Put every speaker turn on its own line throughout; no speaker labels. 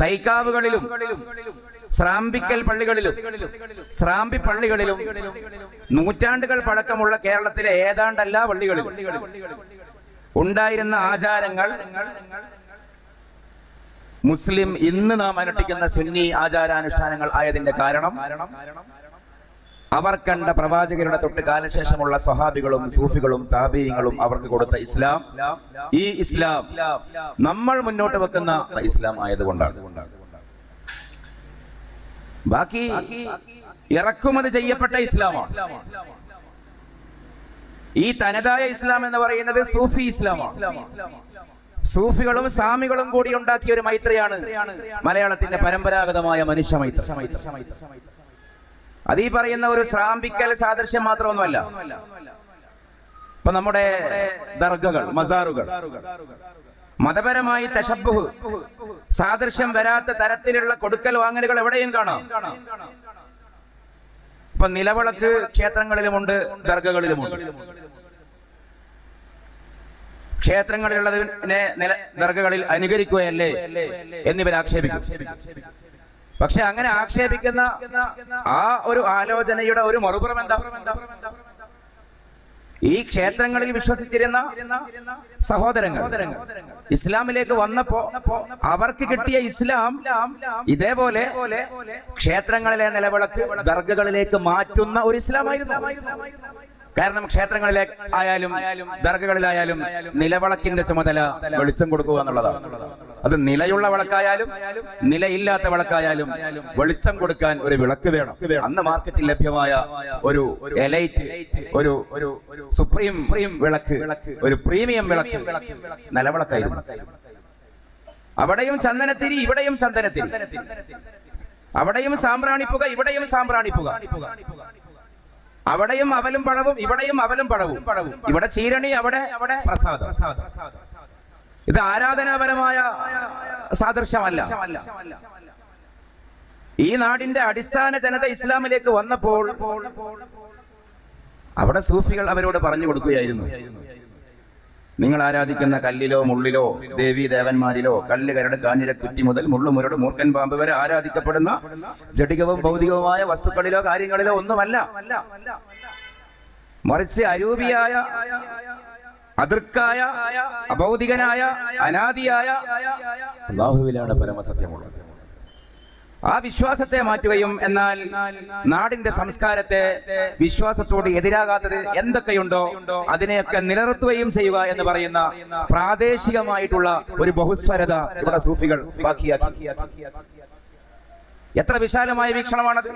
തൈക്കാവുകളിലും സ്രാമ്പിക്കൽ പള്ളികളിലും സ്രാമ്പി പള്ളികളിലും നൂറ്റാണ്ടുകൾ പഴക്കമുള്ള കേരളത്തിലെ ഏതാണ്ട് എല്ലാ പള്ളികളിലും ഉണ്ടായിരുന്ന ആചാരങ്ങൾ മുസ്ലിം ഇന്ന് നാം അനുഷ്ഠിക്കുന്ന സുന്നി ആചാരാനുഷ്ഠാനങ്ങൾ ആയതിന്റെ കാരണം അവർ കണ്ട പ്രവാചകരുടെ തൊട്ട് കാലശേഷമുള്ള സഹാബികളും സൂഫികളും താബീയങ്ങളും അവർക്ക് കൊടുത്ത ഇസ്ലാം ഈ ഇസ്ലാം നമ്മൾ മുന്നോട്ട് വെക്കുന്ന ഇസ്ലാം ആയതുകൊണ്ടാണ്. ബാക്കി ഇറക്കുമതി ചെയ്യപ്പെട്ട ഇസ്ലാമാണ്. ഈ തനതായ ഇസ്ലാം എന്ന് പറയുന്നത് സൂഫി ഇസ്ലാമാണ്. സൂഫികളും സാമികളും കൂടി ഉണ്ടാക്കിയ ഒരു മൈത്രിയാണ് മലയാളത്തിന്റെ പരമ്പരാഗതമായ മനുഷ്യ മൈത്രി. അത് ഈ പറയുന്ന ഒരു ശ്രാമ്പിക്കൽ സാദൃശ്യം മാത്രമൊന്നുമല്ല. ഇപ്പൊ നമ്മുടെ ദർഗകൾ മസാറുകൾ. മതപരമായി തശബ്ബുഹ് സാദൃശ്യം വരാത്ത തരത്തിലുള്ള കൊടുക്കൽ വാങ്ങലുകൾ എവിടെയും കാണാം. ഇപ്പൊ നിലവിളക്ക് ക്ഷേത്രങ്ങളിലുമുണ്ട് ദർഗകളിലുമുണ്ട്. ക്ഷേത്രങ്ങളിലുള്ളതിനെ ദർഗകളിൽ അനുകരിക്കുകയല്ലേ എന്നിവർ ആക്ഷേപിക്കും. പക്ഷെ അങ്ങനെ ആക്ഷേപിക്കുന്ന ആ ഒരു ആലോചനയുടെ ഒരു മറുപുറം എന്താ? ഈ ക്ഷേത്രങ്ങളിൽ വിശ്വസിച്ചിരുന്ന സഹോദരങ്ങൾ ഇസ്ലാമിലേക്ക് വന്നപ്പോ അവർക്ക് കിട്ടിയ ഇസ്ലാം ഇതേപോലെ ക്ഷേത്രങ്ങളിലെ നിലവിളക്ക് ദർഗകളിലേക്ക് മാറ്റുന്ന ഒരു ഇസ്ലാമായിരുന്നു. കാരണം ക്ഷേത്രങ്ങളിലെ ആയാലും ദർഗകളിലായാലും നിലവിളക്കിന്റെ ചുമതല വെളിച്ചം കൊടുക്കുക എന്നുള്ളതാണ്. അത് നിലയുള്ള വിളക്കായാലും നിലയില്ലാത്ത വിളക്കായാലും വെളിച്ചം കൊടുക്കാൻ ഒരു വിളക്ക് വേണം. അന്ന് മാർക്കറ്റിൽ ലഭ്യമായ ഒരു എലൈറ്റ് ഒരു ഒരു സുപ്രീം വിളക്ക് ഒരു പ്രീമിയം വിളക്ക് നിലവിളക്കായിരുന്നു. അവിടെയും ചന്ദനത്തിരി ഇവിടെയും ചന്ദനത്തിരി. അവിടെയും സാമ്പ്രാണിപ്പുക ഇവിടെയും സാമ്പ്രാണിപ്പുക അവിടെയും അവലും പഴവും ഇവിടെയും അവലും പഴവും. ഇവിടെ ചീരണി അവിടെ അവിടെ പ്രസാദം. ഇത് ആരാധനാപരമായ സാദൃശ്യമല്ല. ഈ നാടിന്റെ അടിസ്ഥാന ജനത ഇസ്ലാമിലേക്ക് വന്നപ്പോൾ അവിടെ സൂഫികൾ അവരോട് പറഞ്ഞു കൊടുക്കുകയായിരുന്നു. നിങ്ങൾ ആരാധിക്കുന്ന കല്ലിലോ മുള്ളിലോ ദേവി ദേവന്മാരിലോ കല്ല് കരട് കാഞ്ഞിര കുറ്റി മുതൽ മുള്ളുമുരട് മൂർക്കൻ പാമ്പ് വരെ ആരാധിക്കപ്പെടുന്ന ജടികവും ഭൗതികവുമായ വസ്തുക്കളിലോ കാര്യങ്ങളിലോ ഒന്നുമല്ല. മറിച്ച് അരൂപിയായ അതൃക്കായ അഭൗതികനായ അനാദിയായ അള്ളാഹുവിലാണ് പരമസത്യമുള്ളത്. ആ വിശ്വാസത്തെ മാറ്റുകയും എന്നാൽ നാടിന്റെ സംസ്കാരത്തെ വിശ്വാസത്തോട് എതിരാകാത്തത് എന്തൊക്കെയുണ്ടോ അതിനെയൊക്കെ നിലനിർത്തുകയും ചെയ്യുക എന്ന് പറയുന്ന പ്രാദേശികമായിട്ടുള്ള ഒരു ബഹുസ്വരത ഇവിടെ സൂഫികൾ ബാക്കിയാക്കി. എത്ര വിശാലമായ വീക്ഷണമാണത്.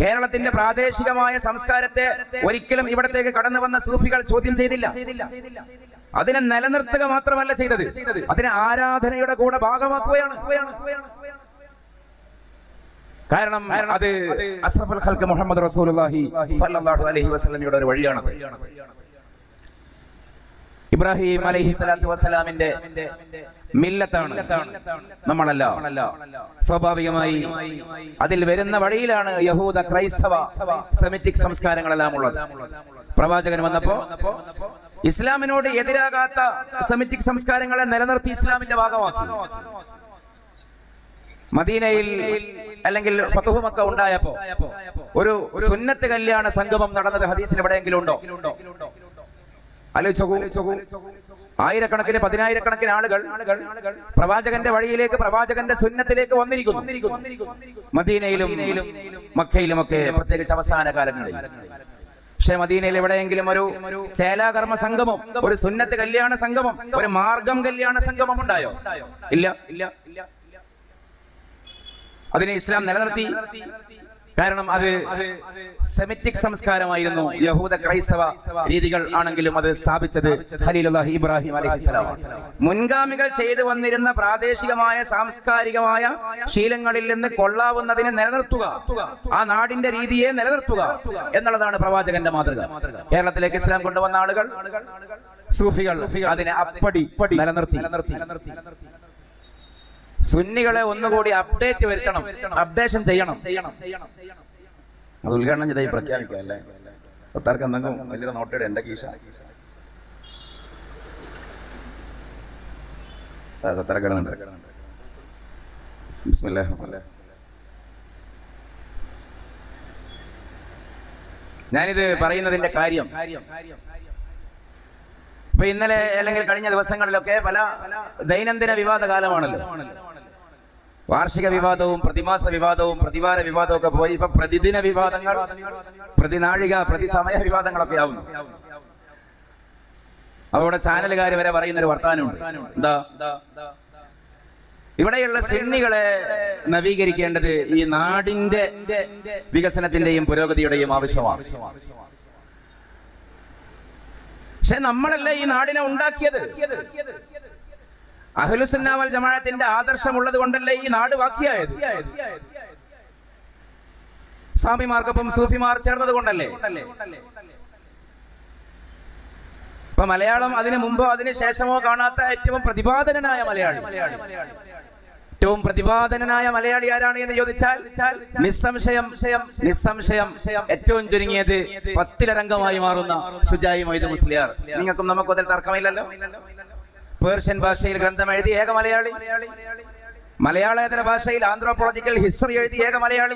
കേരളത്തിന്റെ പ്രാദേശികമായ സംസ്കാരത്തെ ഒരിക്കലും ഇവിടത്തേക്ക് കടന്നു വന്ന സൂഫികൾ ചോദ്യം ചെയ്തില്ല. അതിനെ നിലനിർത്തുക മാത്രമല്ല ചെയ്തത്. അതിനെ ആരാധനയുടെ കൂടെ ഭാഗമാക്കുകയാണ്. കാരണം അത് അസ്രഫുൽ മുഹമ്മദ് റസൂലുള്ളാഹി സ്വല്ലല്ലാഹു അലൈഹി വസല്ലമയുടെ ഒരു വഴിയാണ് ഇബ്രാഹിം അലൈഹി സ്വലാത്തു വസ്സലാമിന്റെ മില്ലത്താണ് നമ്മളല്ലോ. സ്വാഭാവികമായി അതിൽ വരുന്ന വഴിയിലാണ് യഹൂദ ക്രൈസ്തവ സെമിറ്റിക് സംസ്കാരങ്ങളെല്ലാം ഉള്ളത്. പ്രവാചകൻ വന്നപ്പോ ഇസ്ലാമിനോട് എതിരാകാത്ത സെമിറ്റിക് സംസ്കാരങ്ങളെ നിലനിർത്തി ഇസ്ലാമിന്റെ ഭാഗമാക്കി. മദീനയിൽ അല്ലെങ്കിൽ ഫതുഹുമൊക്കെ ഉണ്ടായപ്പോ ഒരു സുന്നത്ത് കല്യാണ സംഗമം നടന്നത് ഹദീസിന് എവിടെയെങ്കിലും ഉണ്ടോ? ആലോചിച്ചോക്കൂ. ആയിരക്കണക്കിന് പതിനായിരക്കണക്കിന് ആളുകൾ പ്രവാചകന്റെ വഴിയിലേക്ക് പ്രവാചകന്റെ സുന്നത്തിലേക്ക് വന്നിരിക്കുന്നു. മദീനയിലും മക്കയിലും ഒക്കെ പ്രത്യേകിച്ച് അവസാന കാലങ്ങളിൽ. പക്ഷെ മദീനയിൽ എവിടെയെങ്കിലും ഒരു ചേലാകർമ്മ സംഗമം ഒരു സുന്നത്ത് കല്യാണ സംഗമം ഒരു മാർഗം കല്യാണ സംഗമം ഉണ്ടായോ? ഇല്ല ഇല്ല. അതിനെ ഇസ്ലാം നിലനിർത്തി. കാരണം അത് സെമിറ്റിക് സംസ്കാരമായിരുന്നു. യഹൂദ ക്രൈസ്തവ രീതികൾ ആണെങ്കിലും അത് സ്ഥാപിച്ചത് ഖലീലുല്ലാഹി ഇബ്രാഹിം അലൈഹിസ്സലാം മുൻഗാമികൾ ചെയ്തു വന്നിരുന്ന പ്രാദേശികമായ സാംസ്കാരികമായ ശീലങ്ങളിൽ നിന്ന് കൊള്ളാവുന്നതിനെ നിലനിർത്തുക. ആ നാടിന്റെ രീതിയെ നിലനിർത്തുക എന്നുള്ളതാണ് പ്രവാചകന്റെ മാതൃക. കേരളത്തിലേക്ക് ഇസ്ലാം കൊണ്ടുവന്ന ആളുകൾ സൂഫികൾ അതിനെ അപ്പടി നിലനിർത്തി നിലനിർത്തി. സുന്നികളെ ഒന്നുകൂടി അപ്ഡേറ്റ് വരുത്തണം. അപ്ഡേഷൻ ചെയ്യണം. അത് ഉദ്ഘാടനം ചെയ്തായി പ്രഖ്യാപിക്കുക അല്ലേ? സത്താർക്ക് എന്തെങ്കിലും വലിയ നോട്ടയുടെ എന്റെ കീശ. ഞാനിത് പറയുന്നതിന്റെ കാര്യം. ഇപ്പൊ ഇന്നലെ അല്ലെങ്കിൽ കഴിഞ്ഞ ദിവസങ്ങളിലൊക്കെ പല ദൈനംദിന വിവാദ കാലമാണല്ലോ വാർഷിക വിവാദവും പ്രതിമാസ വിവാദവും പ്രതിവാര വിവാദവും ഒക്കെ പോയി. ഇപ്പൊ പ്രതിദിന വിവാദങ്ങൾ പ്രതിനാഴിക പ്രതിസമയ വിവാദങ്ങളൊക്കെ ആവുന്നു. അവിടെ ചാനലുകാർ വരെ പറയുന്ന ഒരു വർത്താനമുണ്ട് എന്താ? ഇവിടെയുള്ള സിണ്ണികളെ നവീകരിക്കേണ്ടത് ഈ നാടിന്റെ വികസനത്തിന്റെയും പുരോഗതിയുടെയും ആവശ്യമാണ്. പക്ഷെ നമ്മളല്ലേ ഈ നാടിനെ ഉണ്ടാക്കിയത്? അഹ്ലുസുന്നാവൽ ജമാഅത്തിന്റെ ആദർശമുള്ളത് കൊണ്ടല്ലേ ഈ നാട് ബാക്കിയായത് സ്വാമിമാർക്കൊപ്പം സൂഫിമാർ ചേർന്നത് കൊണ്ടല്ലേ? ഇപ്പൊ മലയാളം അതിനു മുമ്പോ അതിനു ശേഷമോ കാണാത്ത ഏറ്റവും പ്രതിപാദനനായ മലയാളി. ഏറ്റവും പ്രതിപാദനനായ മലയാളി ആരാണ് എന്ന് ചോദിച്ചാൽ നിസ്സംശയം നിസ്സംശയം ഏറ്റവും ചുരുങ്ങിയത് പത്തിലരംഗമായി മാറുന്ന ഷുജായി മൊയ്ത് മുസ്ലിയാർ. നിങ്ങൾക്കും നമുക്കും അതിൽ തർക്കമില്ലല്ലോ? പേർഷ്യൻ ഭാഷയിൽ ഗ്രന്ഥം എഴുതി ഏക മലയാളി. മലയാളേതര ഭാഷയിൽ ആന്ത്രോപോളജിക്കൽ ഹിസ്റ്ററി എഴുതി ഏക മലയാളി.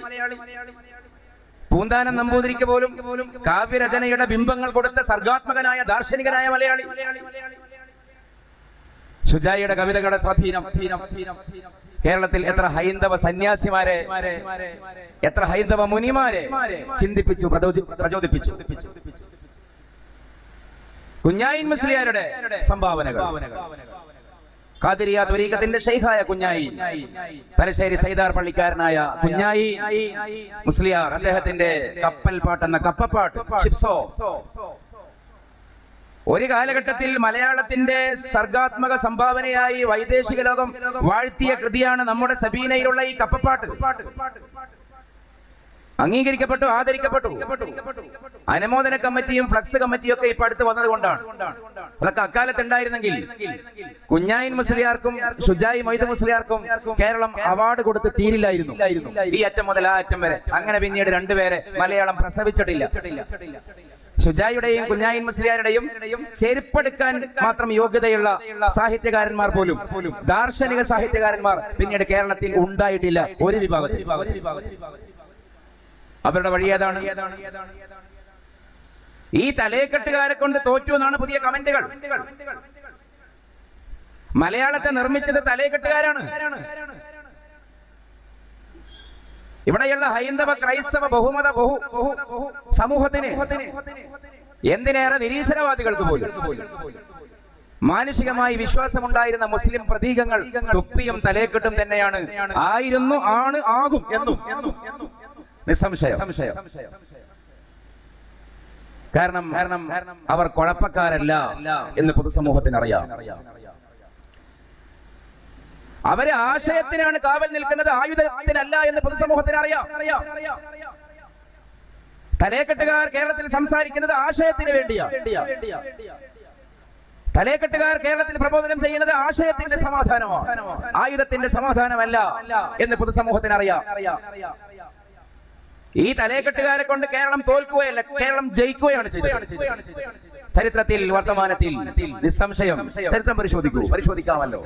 പൂന്താനം നമ്പൂതിരിക്ക് പോലും കാവ്യരചനയുടെ ബിംബങ്ങൾ കൊടുത്ത സർഗാത്മകനായ ദാർശനികനായ മലയാളി. ഷുജായിയുടെ കവിതകളുടെ സ്വാധീനം. കേരളത്തിൽ എത്ര ഹൈന്ദവ സന്യാസിമാരെ എത്ര ഹൈന്ദവ മുനിമാരെ ചിന്തിപ്പിച്ചു പ്രചോദി- പ്രചോദിപ്പിച്ചു. കുഞ്ഞായിൻ മുസ്ലിയാരുടെ സംഭാവനകൾ. കാതിരിയ ത്വരീഖത്തിന്റെ ഷെയ്ഖായ കുഞ്ഞായി. തലശ്ശേരി സൈദാർ പള്ളിക്കാരനായ കുഞ്ഞായി മുസ്ലിയാർ അദ്ദേഹത്തിന്റെ കപ്പൽ പാട്ട് എന്ന കപ്പപ്പാട്ട് ഷിപ്സോ ഒരു കാലഘട്ടത്തിൽ മലയാളത്തിന്റെ സർഗാത്മക സംഭാവനയായി വൈദേശിക ലോകം വാഴ്ത്തിയ കൃതിയാണ് നമ്മുടെ സബീനയിലുള്ള ഈ കപ്പപ്പാട്ട്. അംഗീകരിക്കപ്പെട്ടു ആദരിക്കപ്പെട്ടു. അനുമോദന കമ്മിറ്റിയും ഫ്ലക്സ് കമ്മിറ്റിയും ഒക്കെ ഇപ്പൊ അടുത്ത് വന്നത് കൊണ്ടാണ് അതൊക്കെ അക്കാലത്ത് ഉണ്ടായിരുന്നെങ്കിൽ കുഞ്ഞായിൻ മുസ്ലിയാർക്കും ഷുജായി മൊയ്ത് മുസ്ലിയാർക്കും കേരളം അവാർഡ് കൊടുത്ത് തീരില്ലായിരുന്നു. ഈ അറ്റം മുതൽ ആ അറ്റം വരെ. അങ്ങനെ പിന്നീട് രണ്ടുപേരെ മലയാളം പ്രസവിച്ചിട്ടില്ല. ഷുജായുടെയും കുഞ്ഞായിൻ മുസ്ലിയാരുടെയും ചെരുപ്പെടുക്കാൻ മാത്രം യോഗ്യതയുള്ള സാഹിത്യകാരന്മാർ പോലും ദാർശനിക സാഹിത്യകാരന്മാർ പിന്നീട് കേരളത്തിൽ ഉണ്ടായിട്ടില്ല ഒരു വിഭാഗത്തിൽ അവരുടെ വഴി ഏതാണ്? ഈ തലയെക്കെട്ടുകാരെ കൊണ്ട് തോറ്റു എന്നാണ് പുതിയ കമന്റുകൾ. മലയാളത്തെ നിർമ്മിച്ചത് തലയെക്കെട്ടുകാരാണ്. ഇവിടെയുള്ള ഹൈന്ദവ ക്രൈസ്തവ ബഹുമത ബഹു സമൂഹത്തിന് എന്തിനേറെ നിരീശ്വരവാദികൾക്ക് പോലും മാനുഷികമായി വിശ്വാസമുണ്ടായിരുന്ന മുസ്ലിം പ്രതീകങ്ങൾ തൊപ്പിയും തലയെക്കെട്ടും തന്നെയാണ്. ആയിരുന്നു ആണ് ആകും എന്നും. നിസ്സംശയം. കാരണം കാരണം അവർ കുഴപ്പക്കാരല്ല എന്ന് പൊതുസമൂഹത്തിന് അറിയാം അവരെ ആശയത്തിനാണ് കാവൽ നിൽക്കുന്നത് ആയുധത്തിനല്ല എന്ന് പൊതുസമൂഹത്തിന് അറിയാം തലേക്കെട്ടുകാർ കേരളത്തിൽ സംസാരിക്കുന്നത് ആശയത്തിന് വേണ്ടിയാ തലേക്കെട്ടുകാർ കേരളത്തിൽ പ്രബോധനം ചെയ്യുന്നത് ആശയത്തിന്റെ സമാധാനമാണ്. ആയുധത്തിന്റെ സമാധാനമല്ല എന്ന് പൊതുസമൂഹത്തിന് അറിയാം ഈ തലേക്കെട്ടുകാരെ കൊണ്ട് കേരളം തോൽക്കുകയല്ല കേരളം ജയിക്കുകയാണ് ചരിത്രത്തിൽ വർത്തമാനത്തിൽ നിസ്സംശയം ചരിത്രം പരിശോധിക്കൂ. പരിശോധിക്കാമല്ലോ.